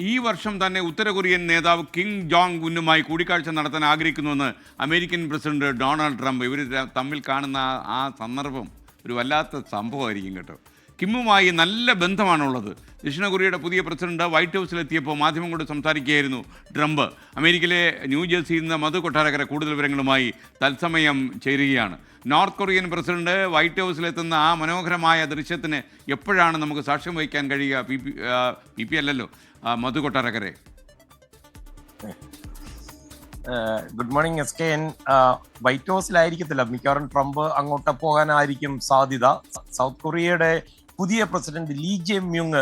ഈ വർഷം തന്നെ ഉത്തര കൊറിയൻ നേതാവ് കിം ജോങ് ഉന്നുമായി കൂടിക്കാഴ്ച നടത്താൻ ആഗ്രഹിക്കുന്നുവെന്ന് അമേരിക്കൻ പ്രസിഡന്റ് ഡൊണാൾഡ് ട്രംപ്. ഇവർ തമ്മിൽ കാണുന്ന ആ- സന്ദർഭം ഒരു വല്ലാത്ത സംഭവമായിരിക്കും കേട്ടോ. കിമ്മുമായി നല്ല ബന്ധമാണുള്ളത്. ദക്ഷിണ കൊറിയയുടെ പുതിയ പ്രസിഡന്റ് വൈറ്റ് ഹൗസിലെത്തിയപ്പോൾ മാധ്യമങ്ങളോട് സംസാരിക്കുകയായിരുന്നു ട്രംപ്. അമേരിക്കയിലെ ന്യൂജേഴ്സിയിൽ നിന്ന് മധു കൊട്ടാരക്കര കൂടുതൽ വിവരങ്ങളുമായി തത്സമയം ചേരുകയാണ്. നോർത്ത് കൊറിയൻ പ്രസിഡന്റ് വൈറ്റ് ഹൗസിലെത്തുന്ന ആ മനോഹരമായ ദൃശ്യത്തിന് എപ്പോഴാണ് നമുക്ക് സാക്ഷ്യം വഹിക്കാൻ കഴിയുക? പി പി പി പി അല്ലല്ലോ Madhu കൊട്ടാരക്കരെ good morning S K N. White ഹൗസിലായിരിക്കത്തില്ല. മിക്കവാറും ട്രംപ് അങ്ങോട്ട് പോകാനായിരിക്കും സാധ്യത. സൗത്ത് കൊറിയയുടെ പുതിയ president Lee Jae Myung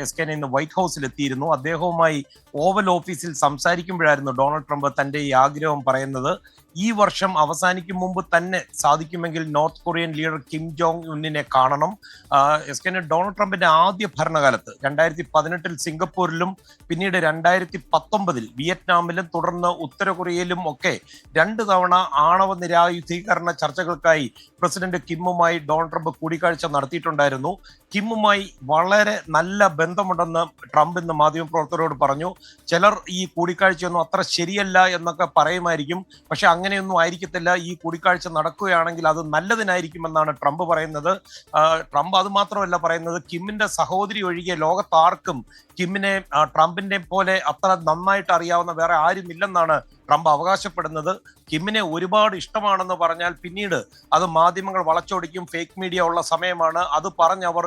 S K ഇന്ന് വൈറ്റ് ഹൗസിൽ എത്തിയിരുന്നു അദ്ദേഹവുമായി ഓവൽ ഓഫീസിൽ സംസാരിക്കുമ്പോഴായിരുന്നു ഡൊണാൾഡ് ട്രംപ് തന്റെ ഈ ആഗ്രഹം പറയുന്നത്. ഈ വർഷം അവസാനിക്കും മുമ്പ് തന്നെ സാധിക്കുമെങ്കിൽ North Korean leader Kim Jong ഉന്നിനെ കാണണം എസ് കെ ഡൊണാൾഡ് ട്രംപിന്റെ ആദ്യ ഭരണകാലത്ത് രണ്ടായിരത്തി പതിനെട്ടിൽ സിംഗപ്പൂരിലും പിന്നീട് രണ്ടായിരത്തി പത്തൊമ്പതിൽ വിയറ്റ്നാമിലും തുടർന്ന് ഉത്തര കൊറിയയിലും ഒക്കെ രണ്ട് തവണ ആണവ നിരായുധീകരണ ചർച്ചകൾക്കായി പ്രസിഡന്റ് കിമ്മുമായി ഡൊണാൾഡ് ട്രംപ് കൂടിക്കാഴ്ച നടത്തിയിട്ടുണ്ടായിരുന്നു. കിമ്മുമായി വളരെ നല്ല ബന്ധമുണ്ടെന്ന് ട്രംപ് ഇന്ന് മാധ്യമപ്രവർത്തകരോട് പറഞ്ഞു. ചിലർ ഈ കൂടിക്കാഴ്ചയൊന്നും അത്ര ശരിയല്ല എന്നൊക്കെ പറയുമായിരിക്കും. പക്ഷെ അങ്ങനെയൊന്നും ആയിരിക്കത്തില്ല. ഈ കൂടിക്കാഴ്ച നടക്കുകയാണെങ്കിൽ അത് നല്ലതിനായിരിക്കുമെന്നാണ് ട്രംപ് പറയുന്നത്. ട്രംപ് അതുമാത്രമല്ല പറയുന്നത്. കിമ്മിന്റെ സഹോദരി ഒഴികെ ലോകത്താർക്കും കിമ്മിനെ ട്രംപിന്റെ പോലെ അത്ര നന്നായിട്ട് അറിയാവുന്ന വേറെ ആരുമില്ലെന്നാണ് ട്രംപ് അവകാശപ്പെടുന്നത്. കിമ്മിനെ ഒരുപാട് ഇഷ്ടമാണെന്ന് പറഞ്ഞാൽ പിന്നീട് അത് മാധ്യമങ്ങൾ വളച്ചൊടിക്കും ഫേക്ക് മീഡിയ ഉള്ള സമയമാണ്. അത് പറഞ്ഞവർ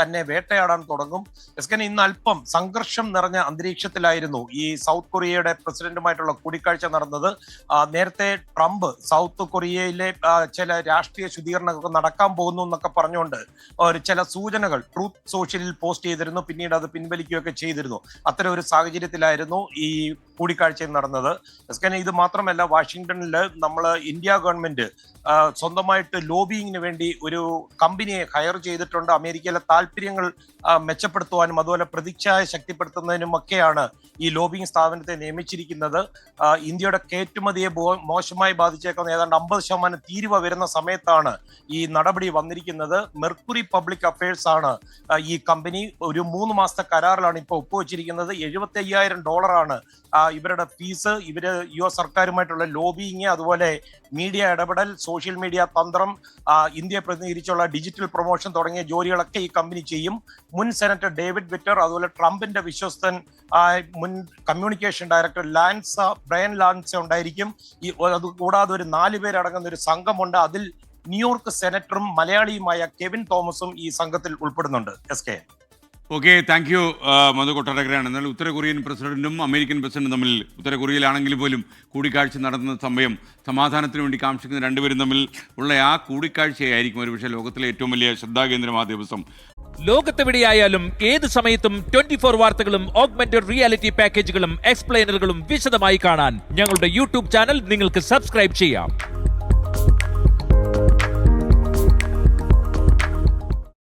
തന്നെ വേട്ടയാടാൻ തുടങ്ങും. എസ്കൻ ഇന്ന് അല്പം സംഘർഷം നിറഞ്ഞ അന്തരീക്ഷത്തിലായിരുന്നു ഈ സൗത്ത് കൊറിയയുടെ പ്രസിഡന്റുമായിട്ടുള്ള കൂടിക്കാഴ്ച നടന്നത്. നേരത്തെ ട്രംപ് സൗത്ത് കൊറിയയിലെ ചില രാഷ്ട്രീയ ശുദ്ധീകരണങ്ങൾ നടക്കാൻ പോകുന്നു എന്നൊക്കെ പറഞ്ഞുകൊണ്ട് ഒരു ചില സൂചനകൾ ട്രൂത്ത് സോഷ്യലിൽ പോസ്റ്റ് ചെയ്തിരുന്നു. പിന്നീട് അത് പിൻവലിക്കുകയൊക്കെ ചെയ്തിരുന്നു. അത്തരം ഒരു സാഹചര്യത്തിലായിരുന്നു ഈ കൂടിക്കാഴ്ച നടന്നത്. ഇത് മാത്രമല്ല വാഷിംഗ്ടണിൽ നമ്മൾ ഇന്ത്യ ഗവൺമെന്റ് സ്വന്തമായിട്ട് ലോബിയിങ്ങിന് വേണ്ടി ഒരു കമ്പനിയെ ഹയർ ചെയ്തിട്ടുണ്ട്. അമേരിക്കയിലെ താല്പര്യങ്ങൾ മെച്ചപ്പെടുത്തുവാനും അതുപോലെ പ്രതിച്ഛായ ശക്തിപ്പെടുത്തുന്നതിനും ഒക്കെയാണ് ഈ ലോബിയിങ് സ്ഥാപനത്തെ നിയമിച്ചിരിക്കുന്നത്. ഇന്ത്യയുടെ കയറ്റുമതിയെ മോശമായി ബാധിച്ചേക്കുന്ന ഏതാണ്ട് അമ്പത് ശതമാനം തീരുവ വരുന്ന സമയത്താണ് ഈ നടപടി വന്നിരിക്കുന്നത്. മെർക്കുറി പബ്ലിക് അഫയേഴ്സ് ആണ് ഈ കമ്പനി ഒരു മൂന്ന് മാസത്തെ കരാറിലാണ് ഇപ്പോൾ ഒപ്പുവെച്ചിരിക്കുന്നത്. എഴുപത്തി അയ്യായിരം ഡോളറാണ് ഇവരുടെ ഫീസ്. ഇവർ യു എസ് സർക്കാരുമായിട്ടുള്ള ലോബിയിങ് അതുപോലെ മീഡിയ ഇടപെടൽ സോഷ്യൽ മീഡിയ തന്ത്രം ഇന്ത്യയെ പ്രതിനിധീകരിച്ചുള്ള ഡിജിറ്റൽ പ്രൊമോഷൻ തുടങ്ങിയ ജോലികളൊക്കെ ഈ കമ്പനി ചെയ്യും. മുൻ സെനറ്റർ ഡേവിഡ് വിറ്റർ അതുപോലെ ട്രംപിന്റെ വിശ്വസ്തൻ മുൻ communication director Lanza Brian Lanza ഉണ്ടായിരിക്കും. ഈ അത് കൂടാതെ ഒരു നാല് പേരടങ്ങുന്ന ഒരു സംഘമുണ്ട്. അതിൽ ന്യൂയോർക്ക് സെനറ്ററും മലയാളിയുമായ കെവിൻ തോമസും ഈ സംഘത്തിൽ ഉൾപ്പെടുന്നുണ്ട്. S K okay thank you Madhu കൊട്ടാരക്കരയാണ് എന്നാൽ ഉത്തര കൊറിയൻ പ്രസിഡന്റും അമേരിക്കൻ പ്രസിഡന്റും തമ്മിൽ ഉത്തര കൊറിയയിലാണെങ്കിൽ പോലും കൂടിക്കാഴ്ച നടന്ന സമയം സമാധാനത്തിന് വേണ്ടി കാക്ഷിക്കുന്ന രണ്ടുപേരും തമ്മിൽ ഉള്ള ആ കൂടിക്കാഴ്ചയായിരിക്കും ഒരുപക്ഷെ ലോകത്തിലെ ഏറ്റവും വലിയ ശ്രദ്ധാകേന്ദ്രം ആ ദിവസം. ലോകത്തെവിടെയായാലും ഏത് സമയത്തും ട്വന്റി ഫോർ വാർത്തകളും ഓഗ്മെന്റഡ് റിയാലിറ്റി പാക്കേജുകളും എക്സ്പ്ലെയിനറുകളും വിശദമായി കാണാൻ ഞങ്ങളുടെ യൂട്യൂബ് ചാനൽ നിങ്ങൾക്ക് സബ്സ്ക്രൈബ് ചെയ്യാം.